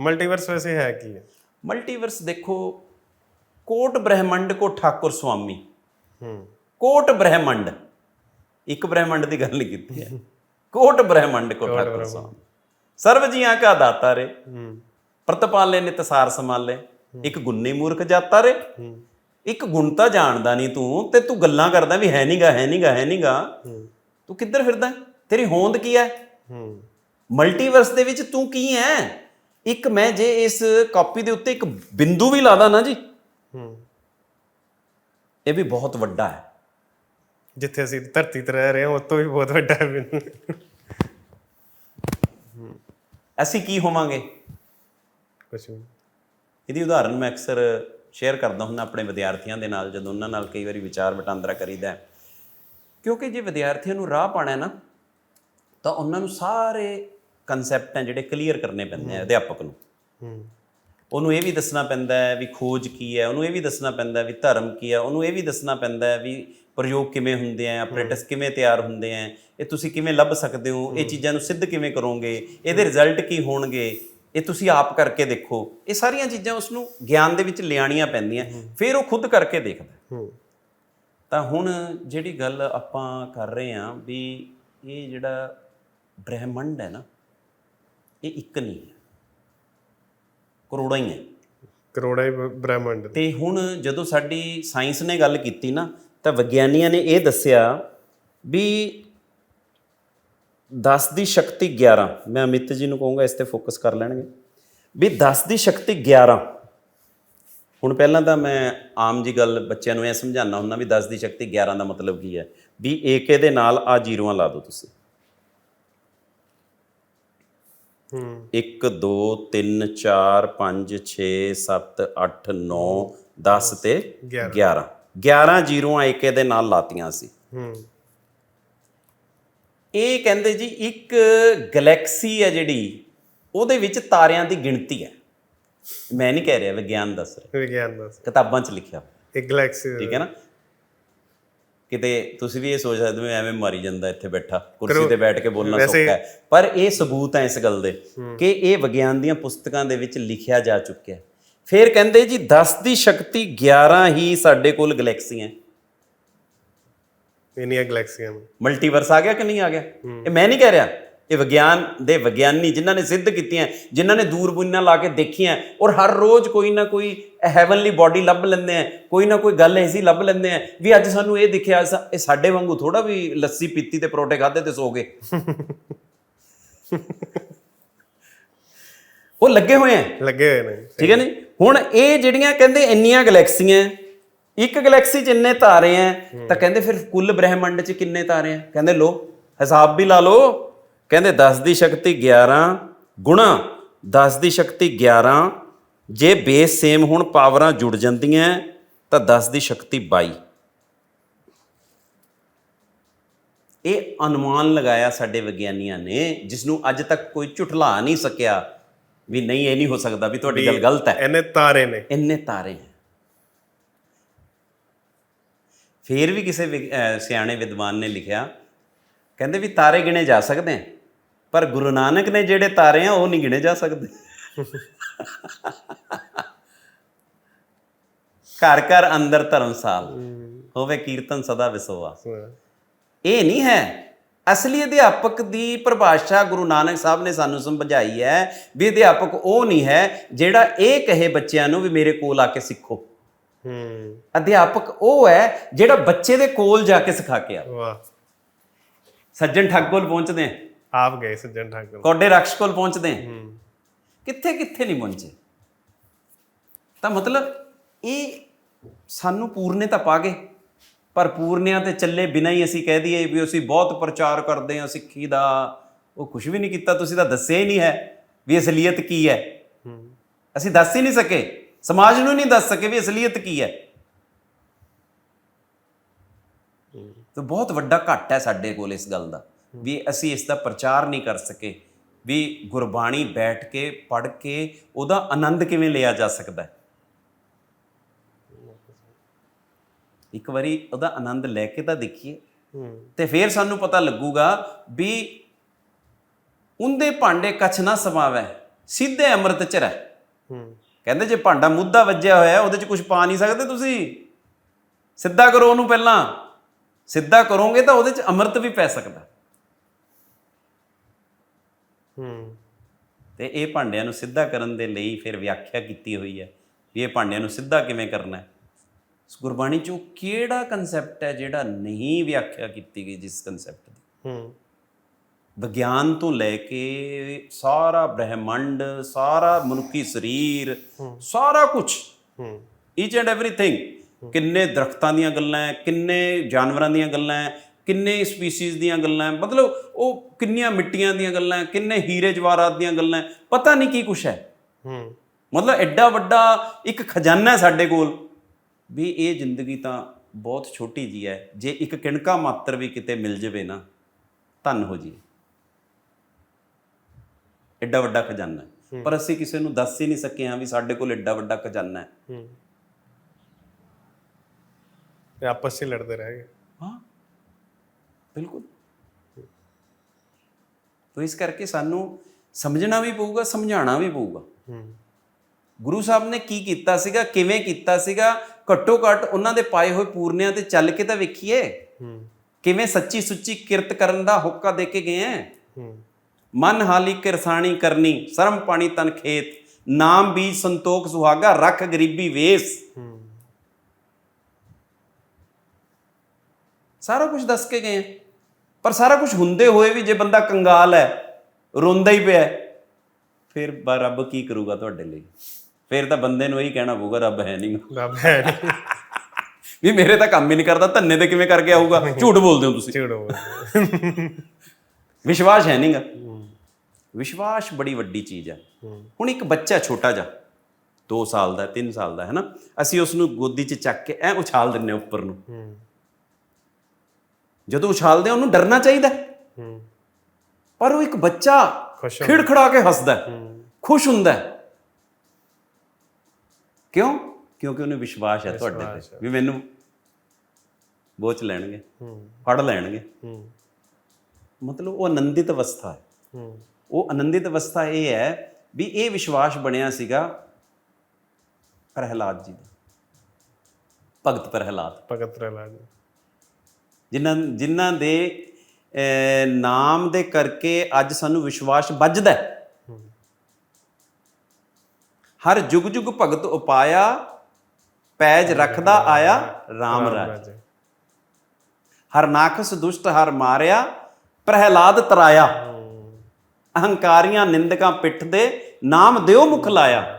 Multiverse ਵੈਸੇ ਹੈ ਕੀ ਹੈ? ਮਲਟੀਵਰਸ ਦੇਖੋ ਕੋਟ ਬ੍ਰਹਿਮੰਡ ਕੋ ਠਾਕੁਰ ਸੁਆਮੀ। ਹੂੰ। ਕੋਟ ਬ੍ਰਹਿਮੰਡ। ਇੱਕ ਬ੍ਰਹਿਮੰਡ ਦੀ ਗੱਲ ਨਹੀਂ ਕੀਤੀ ਹੈ। ਕੋਟ ਬ੍ਰਹਿਮੰਡ ਕੋ ਠਾਕੁਰ ਸੁਆਮੀ। ਸਰਬ ਜੀਆਂ ਕਾ ਦਾਤਾ ਰੇ। ਹੂੰ। ਪ੍ਰਤਪਾਲੇ ਨੇ ਤਸਾਰ ਸੰਭਾਲੇ। ਇੱਕ ਗੁੰਨੀ ਮੂਰਖ ਜਾਤਾ ਰੇ। ਹੂੰ। ਇੱਕ ਗੁਣ ਤਾਂ ਜਾਣਦਾ ਨਹੀਂ ਤੂੰ ਤੇ ਤੂੰ ਗੱਲਾਂ ਕਰਦਾ ਵੀ ਹੈ ਨਹੀਂਗਾ ਹੈ ਨਹੀਂਗਾ ਹੈ ਨਹੀਂਗਾ ਤੂੰ ਕਿੱਧਰ ਫਿਰਦਾ? ਤੇਰੀ ਹੋਂਦ ਕੀ ਹੈ? ਹੂੰ। ਮਲਟੀਵਰਸ ਦੇ ਵਿੱਚ ਤੂੰ ਕੀ ਹੈ? ਇੱਕ ਮੈਂ ਜੇ ਇਸ ਕਾਪੀ ਦੇ ਉੱਤੇ ਇੱਕ ਬਿੰਦੂ ਵੀ ਲਾਦਾ ਨਾ ਜੀ ਹੂੰ ਇਹ ਵੀ ਬਹੁਤ ਵੱਡਾ ਹੈ ਜਿੱਥੇ ਅਸੀਂ ਧਰਤੀ ਤੇ ਰਹਿ ਰਹੇ ਹਾਂ ਉਹ ਤੋਂ ਵੀ ਬਹੁਤ ਵੱਡਾ ਹੈ ਬਿੰਦੂ। ਅਸੀਂ ਕੀ ਹੋਵਾਂਗੇ ਕੁਛ ਵੀ ਇਹਦੀ ਉਦਾਹਰਨ ਮੈਂ ਅਕਸਰ ਸ਼ੇਅਰ ਕਰਦਾ ਹੁੰਦਾ ਆਪਣੇ ਵਿਦਿਆਰਥੀਆਂ ਦੇ ਨਾਲ ਜਦੋਂ ਉਹਨਾਂ ਨਾਲ ਕਈ ਵਾਰੀ ਵਿਚਾਰ ਵਟਾਂਦਰਾ ਕਰੀਦਾ। ਕਿਉਂਕਿ ਜੇ ਵਿਦਿਆਰਥੀਆਂ ਨੂੰ ਰਾਹ ਪਾਣਾ ਹੈ ਨਾ ਤਾਂ ਉਹਨਾਂ ਨੂੰ ਸਾਰੇ ਕਨਸੈਪਟ ਹੈ ਜਿਹੜੇ ਕਲੀਅਰ ਕਰਨੇ ਪੈਂਦੇ ਆ ਅਧਿਆਪਕ ਨੂੰ। ਹੂੰ। ਉਹਨੂੰ ਇਹ ਵੀ ਦੱਸਣਾ ਪੈਂਦਾ ਹੈ ਵੀ ਖੋਜ ਕੀ ਹੈ ਉਹਨੂੰ ਇਹ ਵੀ ਦੱਸਣਾ ਪੈਂਦਾ ਹੈ ਵੀ ਧਰਮ ਕੀ ਹੈ ਉਹਨੂੰ ਇਹ ਵੀ ਦੱਸਣਾ ਪੈਂਦਾ ਹੈ ਵੀ ਪ੍ਰਯੋਗ ਕਿਵੇਂ ਹੁੰਦੇ ਆ ਆਪਰੇਟਸ ਕਿਵੇਂ ਤਿਆਰ ਹੁੰਦੇ ਆ ਇਹ ਤੁਸੀਂ ਕਿਵੇਂ ਲੱਭ ਸਕਦੇ ਹੋ ਇਹ ਚੀਜ਼ਾਂ ਨੂੰ ਸਿੱਧ ਕਿਵੇਂ ਕਰੋਗੇ ਇਹਦੇ ਰਿਜ਼ਲਟ ਕੀ ਹੋਣਗੇ ਇਹ ਤੁਸੀਂ ਆਪ ਕਰਕੇ ਦੇਖੋ। ਇਹ ਸਾਰੀਆਂ ਚੀਜ਼ਾਂ ਉਸ ਨੂੰ ਗਿਆਨ ਦੇ ਵਿੱਚ ਲਿਆਣੀਆਂ ਪੈਂਦੀਆਂ ਫਿਰ ਉਹ ਖੁਦ ਕਰਕੇ ਦੇਖਦਾ ਤਾਂ ਹੁਣ ਜਿਹੜੀ ਗੱਲ ਆਪਾਂ ਕਰ ਰਹੇ ਹਾਂ ਵੀ ਇਹ ਜਿਹੜਾ ਬ੍ਰਹਿਮੰਡ ਹੈ ਨਾ ਇਹ ਇੱਕ ਨਹੀਂ ਹੈ। ਕਰੋੜਾਂ ਹੀ ਹੈ। ਕਰੋੜਾਂ ਹੀ ਬ੍ਰਹਿਮੰਡ। ਤੇ ਹੁਣ ਜਦੋਂ ਸਾਡੀ ਸਾਇੰਸ ਨੇ ਗੱਲ ਕੀਤੀ ਨਾ ਤਾਂ ਵਿਗਿਆਨੀਆਂ ਨੇ ਇਹ ਦੱਸਿਆ ਵੀ 10 ਦੀ ਸ਼ਕਤੀ 11 ਮੈਂ ਅਮਿਤ ਜੀ ਨੂੰ ਕਹੂੰਗਾ ਇਸ ਤੇ ਫੋਕਸ ਕਰ ਲੈਣਗੇ ਵੀ 10 ਦੀ ਸ਼ਕਤੀ 11 ਹੁਣ ਪਹਿਲਾਂ ਤਾਂ ਮੈਂ ਆਮ ਜੀ ਗੱਲ ਬੱਚਿਆਂ ਨੂੰ ਇਹ ਸਮਝਾਉਣਾ ਹੁੰਦਾ ਵੀ 10 ਦੀ ਸ਼ਕਤੀ 11 ਦਾ ਮਤਲਬ ਕੀ ਹੈ? ਵੀ ਏਕੇ ਦੇ ਨਾਲ ਆ ਜ਼ੀਰੋਆਂ ਲਾ ਦਿਓ ਤੁਸੀਂ ਹੂੰ 1 2 3 4 5 6 7 8 9 10 ਤੇ 11 11 ਜ਼ੀਰੋਆਂ ਏਕੇ ਦੇ ਨਾਲ ਲਾਤੀਆਂ ਸੀ। ਹੂੰ। ਇਹ ਕਹਿੰਦੇ ਜੀ ਇੱਕ ਗੈਲੈਕਸੀ ਹੈ ਜਿਹੜੀ ਉਹਦੇ ਵਿੱਚ ਤਾਰਿਆਂ ਦੀ ਗਿਣਤੀ ਹੈ। ਮੈਂ ਨਹੀਂ ਕਹਿ ਰਿਹਾ ਵਿਗਿਆਨ ਦੱਸ ਰਿਹਾ। ਵਿਗਿਆਨ ਦਾ ਕਿਤਾਬਾਂ 'ਚ ਲਿਖਿਆ। ਇੱਕ ਗੈਲੈਕਸੀ ਠੀਕ ਹੈ ਨਾ? ਕਿਤੇ ਤੁਸੀਂ ਵੀ ਇਹ ਸੋਚ ਸਕਦੇ ਹੋ ਐਵੇਂ ਮਾਰੀ ਜਾਂਦਾ ਇੱਥੇ ਬੈਠਾ ਕੁਰਸੀ ਤੇ ਬੈਠ ਕੇ ਬੋਲਣਾ ਸੌਖਾ ਹੈ। ਪਰ ਇਹ ਸਬੂਤ ਹੈ ਇਸ ਗੱਲ ਦੇ ਕਿ ਇਹ ਵਿਗਿਆਨ ਦੀਆਂ ਪੁਸਤਕਾਂ ਦੇ ਵਿੱਚ ਲਿਖਿਆ ਜਾ ਚੁੱਕਿਆ ਹੈ। ਫਿਰ ਕਹਿੰਦੇ ਜੀ 10 ਦੀ ਸ਼ਕਤੀ 11 ਹੀ ਸਾਡੇ ਕੋਲ ਗੈਲੈਕਸੀਆਂ ਇੰਨੀਆਂ ਗੈਲੈਕਸੀਆਂ ਮਲਟੀਵਰਸ ਆ ਗਿਆ ਕਿ ਨਹੀਂ ਆ ਗਿਆ? ਇਹ ਮੈਂ ਨਹੀਂ ਕਹਿ ਰਿਹਾ। ਇਹ ਵਿਗਿਆਨ ਦੇ ਵਿਗਿਆਨੀ ਜਿਨ੍ਹਾਂ ਨੇ ਸਿੱਧ ਕੀਤੀਆਂ ਜਿਨ੍ਹਾਂ ਨੇ ਦੂਰਬੀਨਾਂ ਲਾ ਕੇ ਦੇਖੀਆਂ ਔਰ ਹਰ ਰੋਜ਼ ਕੋਈ ਨਾ ਕੋਈ ਹੈਵਨਲੀ ਬਾਡੀ ਲੱਭ ਲੈਂਦੇ ਆ ਕੋਈ ਨਾ ਕੋਈ ਗੱਲ ਐਸੀ ਲੱਭ ਲੈਂਦੇ ਆ ਵੀ ਅੱਜ ਸਾਨੂੰ ਇਹ ਦਿਖਿਆ ਇਹ ਸਾਡੇ ਵਾਂਗੂ ਥੋੜਾ ਵੀ ਲੱਸੀ ਪੀਤੀ ਤੇ ਪਰੋਟੇ ਖਾਦੇ ਤੇ ਸੋ ਗਏ। ਉਹ ਲੱਗੇ ਹੋਏ ਆ। ਲੱਗੇ ਹੋਏ ਨੇ। ਠੀਕ ਹੈ ਨੀ? ਹੁਣ ਇਹ ਜਿਹੜੀਆਂ ਕਹਿੰਦੇ ਇੰਨੀਆਂ ਗੈਲੈਕਸੀਆਂ ਇੱਕ ਗੈਲੈਕਸੀ 'ਚ ਇੰਨੇ ਤਾਰੇ ਆ ਤਾਂ ਕਹਿੰਦੇ ਫਿਰ ਕੁੱਲ ਬ੍ਰਹਿਮੰਡ 'ਚ ਕਿੰਨੇ ਤਾਰੇ ਆ? ਕਹਿੰਦੇ ਲੋ ਹਿਸਾਬ ਵੀ ਲਾ ਲਓ ਕਹਿੰਦੇ 10 ਦੀ ਸ਼ਕਤੀ 11 ਗੁਣਾ 10 ਦੀ ਸ਼ਕਤੀ 11 ਜੇ ਬੇਸ ਸੇਮ ਹੁਣ ਪਾਵਰਾਂ ਜੁੜ ਜਾਂਦੀਆਂ ਤਾਂ 10 ਦੀ ਸ਼ਕਤੀ 22 ਇਹ ਅਨੁਮਾਨ ਲਗਾਇਆ ਸਾਡੇ ਵਿਗਿਆਨੀਆਂ ਨੇ ਜਿਸ ਨੂੰ ਅੱਜ ਤੱਕ ਕੋਈ ਝੁਠਲਾ ਨਹੀਂ ਸਕਿਆ ਵੀ ਨਹੀਂ ਇਹ ਨਹੀਂ ਹੋ ਸਕਦਾ ਵੀ ਤੁਹਾਡੀ ਗੱਲ ਗਲਤ ਹੈ। ਇਹਨੇ ਤਾਰੇ ਨੇ। ਇੰਨੇ ਤਾਰੇ ਹੈ। ਫਿਰ ਵੀ ਕਿਸੇ ਸਿਆਣੇ ਵਿਦਵਾਨ ਨੇ ਲਿਖਿਆ ਕਹਿੰਦੇ ਵੀ ਤਾਰੇ ਗਿਣੇ ਜਾ ਸਕਦੇ ਆ ਪਰ ਗੁਰੂ ਨਾਨਕ ਨੇ ਜਿਹੜੇ ਤਾਰੇ ਆ ਉਹ ਨਹੀਂ ਗਿਣੇ ਜਾ ਸਕਦੇ। ਘਰ ਘਰ ਅੰਦਰ ਧਰਮਸਾਲ ਹੋਵੇ ਕੀਰਤਨ ਸਦਾ ਵਿਸੋਆ। ਇਹ ਨਹੀਂ ਹੈ। ਅਸਲੀ ਅਧਿਆਪਕ ਦੀ ਪਰਿਭਾਸ਼ਾ ਗੁਰੂ ਨਾਨਕ ਸਾਹਿਬ ਨੇ ਸਾਨੂੰ ਸਮਝਾਈ ਹੈ ਵੀ ਅਧਿਆਪਕ ਉਹ ਨਹੀਂ ਹੈ ਜਿਹੜਾ ਇਹ ਕਹੇ ਬੱਚਿਆਂ ਨੂੰ ਵੀ ਮੇਰੇ ਕੋਲ ਆ ਕੇ ਸਿੱਖੋ। ਹੂੰ। ਅਧਿਆਪਕ ਉਹ ਹੈ ਜਿਹੜਾ ਬੱਚੇ ਦੇ ਕੋਲ ਜਾ ਕੇ ਸਿਖਾ ਕੇ ਆ। ਵਾਹ। ਸੱਜਣ ਠੱਗ ਕੋਲ ਪਹੁੰਚਦੇ ਆ। ਆਪ ਗਏ ਸੱਜਣ ਠਾਕੁਰ। ਕੌਡੇ ਰਕਸ਼ ਕੋਲ ਪਹੁੰਚਦੇ ਹੂੰ। ਕਿੱਥੇ ਕਿੱਥੇ ਨਹੀਂ ਪਹੁੰਚੇ? ਤਾਂ ਮਤਲਬ ਇਹ ਸਾਨੂੰ ਪੂਰਨੇ ਤਾਂ ਪਾ ਗਏ ਪਰ ਪੂਰਨਿਆਂ ਤੇ ਚੱਲੇ ਬਿਨਾਂ ਹੀ ਅਸੀਂ ਕਹਿ ਦਈਏ ਵੀ ਅਸੀਂ ਬਹੁਤ ਪ੍ਰਚਾਰ ਕਰਦੇ ਹਾਂ ਸਿੱਖੀ ਦਾ। ਉਹ ਕੁਝ ਵੀ ਨਹੀਂ ਕੀਤਾ ਤੁਸੀਂ ਤਾਂ ਦੱਸਿਆ ਹੀ ਨਹੀਂ ਹੈ ਵੀ ਅਸਲੀਅਤ ਕੀ ਹੈ। ਹੂੰ। ਅਸੀਂ ਦੱਸ ਹੀ ਨਹੀਂ ਸਕੇ ਸਮਾਜ ਨੂੰ ਨਹੀਂ ਦੱਸ ਸਕੇ ਵੀ ਅਸਲੀਅਤ ਕੀ ਹੈ। ਤੇ ਬਹੁਤ ਵੱਡਾ ਘਾਟਾ ਹੈ ਸਾਡੇ ਕੋਲ ਇਸ ਗੱਲ ਦਾ। ਵੀ ਅਸੀਂ ਇਸ ਦਾ ਪ੍ਰਚਾਰ ਨਹੀਂ ਕਰ ਸਕੇ ਵੀ ਗੁਰਬਾਣੀ ਬੈਠ ਕੇ ਪੜ੍ਹ ਕੇ ਉਹਦਾ ਆਨੰਦ ਕਿਵੇਂ ਲਿਆ ਜਾ ਸਕਦਾ ਹੈ? ਇੱਕ ਵਾਰੀ ਉਹਦਾ ਆਨੰਦ ਲੈ ਕੇ ਤਾਂ ਦੇਖੀਏ। ਤੇ ਫਿਰ ਸਾਨੂੰ ਪਤਾ ਲੱਗੂਗਾ ਵੀ ਉਹਦੇ ਭਾਂਡੇ ਕਛ ਨਾ ਸਮਾਵੈ ਸਿੱਧੇ ਅੰਮ੍ਰਿਤ ਚ ਰਹਿ। ਕਹਿੰਦੇ ਜੇ ਭਾਂਡਾ ਮੁੱਦਾ ਵੱਜਿਆ ਹੋਇਆ ਉਹਦੇ ਚ ਕੁਝ ਪਾ ਨਹੀਂ ਸਕਦੇ ਤੁਸੀਂ? ਸਿੱਧਾ ਕਰੋ ਉਹਨੂੰ ਪਹਿਲਾਂ। ਸਿੱਧਾ ਕਰੋਗੇ ਤਾਂ ਉਹਦੇ ਚ ਅੰਮ੍ਰਿਤ ਵੀ ਪੈ ਸਕਦਾ। ਹੂੰ। ਤੇ ਇਹ ਭਾਂਡਿਆਂ ਨੂੰ ਸਿੱਧਾ ਕਰਨ ਦੇ ਲਈ ਫਿਰ ਵਿਆਖਿਆ ਕੀਤੀ ਹੋਈ ਹੈ ਵੀ ਇਹ ਭਾਂਡਿਆਂ ਨੂੰ ਸਿੱਧਾ ਕਿਵੇਂ ਕਰਨਾ ਹੈ। ਗੁਰਬਾਣੀ ਚ ਉਹ ਕਿਹੜਾ ਕਨਸੈਪਟ ਹੈ ਜਿਹੜਾ ਨਹੀਂ ਵਿਆਖਿਆ ਕੀਤੀ ਗਈ ਜਿਸ ਕਨਸੈਪਟ ਦੀ? ਹੂੰ। ਵਿਗਿਆਨ ਤੋਂ ਲੈ ਕੇ ਸਾਰਾ ਬ੍ਰਹਿਮੰਡ ਸਾਰਾ ਮਨੁੱਖੀ ਸਰੀਰ ਸਾਰਾ ਕੁਝ ਹੂੰ। ਈਚ ਐਂਡ ਐਵਰੀਥਿੰਗ ਕਿੰਨੇ ਦਰਖਤਾਂ ਦੀਆਂ ਗੱਲਾਂ ਹੈ ਕਿੰਨੇ ਜਾਨਵਰਾਂ ਦੀਆਂ ਗੱਲਾਂ ਹੈ ਕਿੰਨੇ ਸਪੀਸੀਜ਼ ਦੀਆਂ ਗੱਲਾਂ ਮਤਲਬ ਉਹ ਕਿੰਨੀਆਂ ਮਿੱਟੀਆਂ ਦੀਆਂ ਗੱਲਾਂ ਕਿੰਨੇ ਹੀਰੇ ਜਵਾਹਰਾਤ ਦੀਆਂ ਗੱਲਾਂ ਪਤਾ ਨਹੀਂ ਕੀ ਕੁਛ ਹੈ। ਹੂੰ। ਮਤਲਬ ਐਡਾ ਵੱਡਾ ਇੱਕ ਖਜ਼ਾਨਾ ਹੈ ਸਾਡੇ ਕੋਲ। ਵੀ ਇਹ ਜ਼ਿੰਦਗੀ ਤਾਂ ਬਹੁਤ ਛੋਟੀ ਜੀ ਹੈ। ਜੇ ਇੱਕ ਕਿਣਕਾ ਮਾਤਰ ਵੀ ਕਿਤੇ ਮਿਲ ਜਾਵੇ ਨਾ ਧੰਨ ਹੋ ਜੀ। ਐਡਾ ਵੱਡਾ ਖਜ਼ਾਨਾ ਹੈ। ਪਰ ਅਸੀਂ ਕਿਸੇ ਨੂੰ ਦੱਸ ਹੀ ਨਹੀਂ ਸਕੇ ਹਾਂ ਵੀ ਸਾਡੇ ਕੋਲ ਐਡਾ ਵੱਡਾ ਖਜ਼ਾਨਾ ਹੈ। ਹੂੰ। ਆਪਸ ਵਿੱਚ ਲੜਦੇ ਰਹਿ ਗਏ। ਬਿਲਕੁਲ। ਤੋ ਇਸ ਕਰਕੇ ਸਾਨੂੰ ਸਮਝਣਾ ਵੀ ਪਊਗਾ ਸਮਝਾਉਣਾ ਵੀ ਪਊਗਾ। ਹੂੰ। ਗੁਰੂ ਸਾਹਿਬ ਨੇ ਕੀ ਕੀਤਾ ਸੀਗਾ ਕਿਵੇਂ ਕੀਤਾ ਸੀਗਾ ਘੱਟੋ ਘੱਟ ਉਹਨਾਂ ਦੇ ਪਾਏ ਹੋਏ ਪੂਰਨਿਆਂ ਤੇ ਚੱਲ ਕੇ ਤਾਂ ਵੇਖੀਏ। ਹੂੰ। ਕਿਵੇਂ ਸੱਚੀ ਸੁੱਚੀ ਕਿਰਤ ਕਰਨ ਦਾ ਹੋਕਾ ਦੇ ਕੇ ਗਏ ਹੂੰ। ਮਨ ਹਾਲੀ ਕਿਰਸਾਣੀ ਕਰਨੀ ਸ਼ਰਮ ਪਾਣੀ ਤਨ ਖੇਤ ਨਾਮ ਬੀਜ ਸੰਤੋਖ ਸੁਹਾਗਾ ਰੱਖ ਗਰੀਬੀ ਵੇਸ। ਸਾਰਾ ਕੁਝ ਦੱਸ ਕੇ ਗਏ ਹੈ। ਪਰ ਸਾਰਾ ਕੁਝ ਹੁੰਦੇ ਹੋਏ ਵੀ ਜੇ ਬੰਦਾ ਕੰਗਾਲ ਹੈ ਰੋਂਦਾ ਹੀ ਪਿਆ ਫਿਰ ਰੱਬ ਕੀ ਕਰੂਗਾ ਤੁਹਾਡੇ ਲਈ? ਫਿਰ ਤਾਂ ਬੰਦੇ ਨੂੰ ਇਹੀ ਕਹਿਣਾ ਪਊਗਾ ਰੱਬ ਹੈ ਨਹੀਂ। ਰੱਬ ਹੈ ਨਹੀਂ। ਵੀ ਮੇਰੇ ਤਾਂ ਕੰਮ ਹੀ ਨਹੀਂ ਕਰਦਾ ਧੰਨੇ ਤੇ ਕਿਵੇਂ ਕਰਕੇ ਆਊਗਾ? ਝੂਠ ਬੋਲਦੇ ਹੋ ਤੁਸੀਂ। ਝੂੜੋ ਵਿਸ਼ਵਾਸ ਹੈ ਨਹੀਂਗਾ। ਵਿਸ਼ਵਾਸ ਬੜੀ ਵੱਡੀ ਚੀਜ਼ ਹੈ। ਹੁਣ ਇੱਕ ਬੱਚਾ ਛੋਟਾ ਜਿਹਾ 2 ਸਾਲ ਦਾ 3 ਸਾਲ ਦਾ ਹੈ ਨਾ ਅਸੀਂ ਉਸ ਨੂੰ ਗੋਦੀ 'ਚ ਚੱਕ ਕੇ ਐ ਉਛਾਲ ਦਿੰਨੇ ਉੱਪਰ ਨੂੰ। ਜਦੋਂ ਉਛਾਲਦੇ ਹਾਂ ਉਹਨੂੰ ਡਰਨਾ ਚਾਹੀਦਾ ਹੈ। ਪਰ ਉਹ ਇੱਕ ਬੱਚਾ ਖਿੜਖੜਾ ਕੇ ਹੱਸਦਾ ਖੁਸ਼ ਹੁੰਦਾ। ਕਿਉਂ? ਕਿਉਂਕਿ ਉਹਨੂੰ ਵਿਸ਼ਵਾਸ ਹੈ ਤੁਹਾਡੇ ਤੇ। ਵੀ ਮੈਨੂੰ ਬੋਚ ਲੈਣਗੇ ਫੜ ਲੈਣਗੇ। ਮਤਲਬ ਉਹ ਆਨੰਦਿਤ ਅਵਸਥਾ ਹੈ। ਹੂੰ। ਉਹ ਆਨੰਦਿਤ ਅਵਸਥਾ ਇਹ ਹੈ ਵੀ ਇਹ ਵਿਸ਼ਵਾਸ ਬਣਿਆ ਸੀਗਾ ਪ੍ਰਹਿਲਾਦ ਜੀ ਦਾ। ਭਗਤ ਪ੍ਰਹਿਲਾਦ। ਭਗਤ ਪ੍ਰਹਿਲਾਦ ਜੀ। ਜਿਨ੍ਹਾਂ ਜਿਨ੍ਹਾਂ ਦੇ ਨਾਮ ਦੇ ਕਰਕੇ ਅੱਜ ਸਾਨੂੰ ਵਿਸ਼ਵਾਸ ਵੱਜਦਾ ਹੈ। ਹਰ ਜੁਗ ਜੁਗ ਭਗਤ ਉਪਾਇਆ ਪੈਜ ਰੱਖਦਾ ਆਇਆ RAM ਰਾਜ। ਹਰ ਨਾਖਸ ਦੁਸ਼ਟ ਹਰ ਮਾਰਿਆ ਪ੍ਰਹਿਲਾਦ ਤਰਾਇਆ। ਅਹੰਕਾਰੀਆਂ ਨਿੰਦਕਾਂ ਪਿੱਠ ਦੇ ਨਾਮ ਦਿਓ ਮੁਖ ਲਾਇਆ।